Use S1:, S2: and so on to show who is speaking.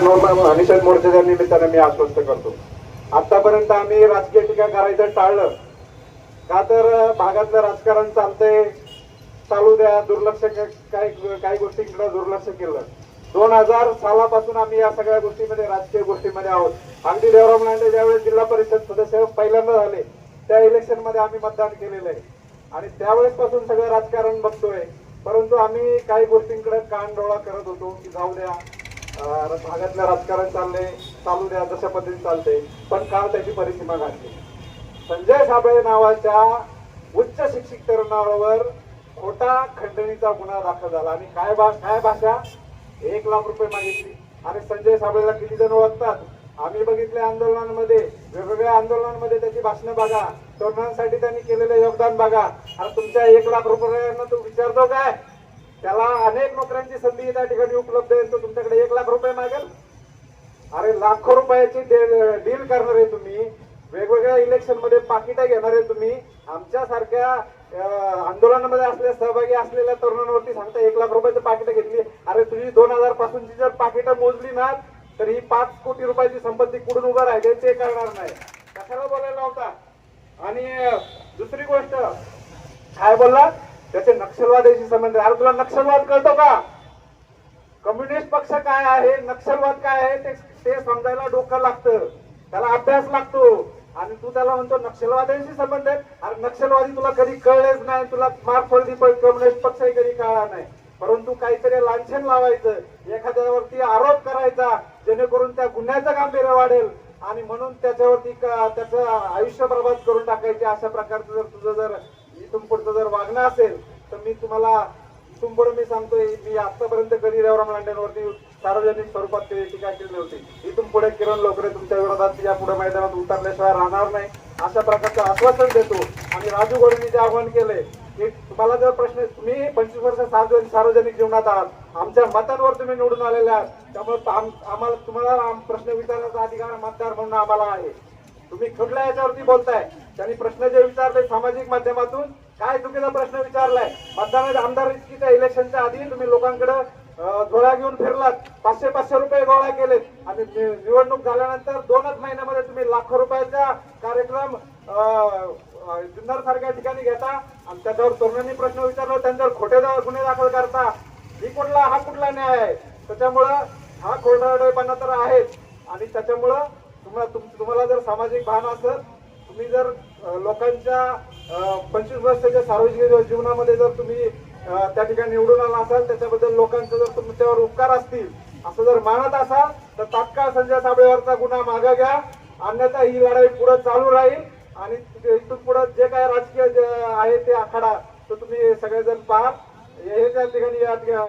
S1: निषेध मोर्चाच्या निमित्ताने मी आश्वस्त करतो. आतापर्यंत आम्ही राजकीय टीका करायचं टाळलं. का तर भागातलं राजकारण चालतंय चालू द्या दुर्लक्ष काही काही गोष्टींकडे दुर्लक्ष केलं. दोन हजार सालापासून आम्ही या सगळ्या गोष्टीमध्ये राजकीय गोष्टीमध्ये आहोत. अगदी देवराम लांडे ज्यावेळेस जिल्हा परिषद सदस्य पहिल्यांदा झाले त्या इलेक्शनमध्ये आम्ही मतदान केलेलं आहे. आणि त्यावेळेस पासून सगळं राजकारण बघतोय. परंतु आम्ही काही गोष्टींकडे कान डोळा करत होतो की जाऊ द्या भागातलं राजकारण चालले चालू द्या जशा पद्धतीने चालते पण काल त्याची परिसीमा घातली संजय साबळे नावाच्या उच्च शिक्षित तरुणावर खोटा खंडणीचा गुन्हा दाखल झाला. आणि काय भा काय भाषा? एक लाख रुपये मागितली. आणि संजय साबळेला किती जण ओळखतात? आम्ही बघितले आंदोलनांमध्ये वेगवेगळ्या आंदोलनांमध्ये त्याची भाषणं बघा. तरुणांसाठी त्यांनी केलेलं योगदान बघा. आणि तुमच्या एक लाख रुपयांना तो विचारतो काय? त्याला अनेक नोकऱ्यांची संधी त्या ठिकाणी उपलब्ध आहे. तो तुमच्याकडे एक लाख रुपये मागेल. अरे लाखो रुपयाची डील करणार आहे तुम्ही. वेगवेगळ्या इलेक्शनमध्ये पाकिटा घेणार आहे तुम्ही. आमच्या सारख्या आंदोलनामध्ये असलेल्या सहभागी असलेल्या तरुणांवरती सांगता एक लाख रुपयाची पाकिटं घेतली. अरे तुझी दोन हजार पासूनची जर पाकिटं मोजली ना तर ही पाच कोटी रुपयाची संपत्ती कुठून उभा राहिले ते करणार नाही. कशाला बोलायला होता आणि दुसरी गोष्ट काय बोलला त्याचे नक्षलवादाशी संबंध आहे. अरे तुला नक्षलवाद कळतो का? कम्युनिस्ट पक्ष काय आहे नक्षलवाद काय आहे ते ते समजायला डोकं लागतं. त्याला अभ्यास लागतो. आणि तू त्याला म्हणतो नक्षलवाद्यांशी संबंध आहे. अरे नक्षलवादी तुला कधी कळलेच नाही. तुला मार्क्सवादी प- कम्युनिस्ट पक्षही कधी कळला नाही. परंतु काहीतरी लांछन लावायचं. एखाद्यावरती आरोप करायचा जेणेकरून त्या गुन्ह्याचं गांभीर्य वाढेल. आणि म्हणून त्याच्यावरती त्याचं आयुष्य बर्बाद करून टाकायचे अशा प्रकारचं जर तुझं जर इथून पुढचं जर वागणं असेल तर मी तुम्हाला इथून पुढे मी सांगतोय मी आतापर्यंत कधी रेवराम लांडेंवरती सार्वजनिक स्वरूपात ते टीका केली होती इथून पुढे किरण लोकरे तुमच्या विरोधात या पुढे मैदानात उतरल्याशिवाय राहणार नाही. अशा प्रकारचं आश्वासन देतो. आणि राजू गोडेंनी जे आवाहन केले की तुम्हाला जर प्रश्न तुम्ही पंचवीस वर्ष सार्वजनिक सार्वजनिक जीवनात आहात. आमच्या मतांवर तुम्ही निवडून आलेले आहात. त्यामुळे आम- आम्हाला तुम्हाला आम- प्रश्न विचारण्याचा अधिकार मतदार म्हणून आम्हाला आहे. तुम्ही कुठल्या याच्यावरती बोलताय? त्यांनी प्रश्न जे विचारले सामाजिक माध्यमातून काय चुकीचा प्रश्न विचारलाय? मतदानाच्या आमदारकीच्या इलेक्शनच्या आधी तुम्ही लोकांकडे झोळ्या घेऊन फिरलात. पाचशे पाचशे रुपये गोळा केलेत. आणि नि- निवडणूक झाल्यानंतर दोनच महिन्यामध्ये तुम्ही लाखो रुपयाचा कार्यक्रम जुन्नर सारख्या ठिकाणी घेता. आणि त्याच्यावर तरुणांनी प्रश्न विचारला त्यांच्यावर खोटे गुन्हे दाखल करता. ही कुठला हा कुठला न्याय आहे? त्याच्यामुळं हा खोटारडेपणा तर आहेच. आणि त्याच्यामुळं तुम्हाला तुम- तुम्हाला जर सामाजिक भान असेल तुम्ही जर लोकांच्या पंचवीस वर्षाच्या सार्वजनिक जीवनामध्ये जर तुम्ही त्या ठिकाणी निवडून आला असाल त्याच्याबद्दल लोकांचे जर तुमच्यावर उपकार असतील असं जर मानत असाल तर तात्काळ संजय साबळेवरचा गुन्हा मागे घ्या. अन्यथा ही लढाई पुढे चालू राहील. आणि इथून पुढे जे काय राजकीय आहे ते आखाडा तो तुम्ही सगळेजण पहा हे त्या ठिकाणी या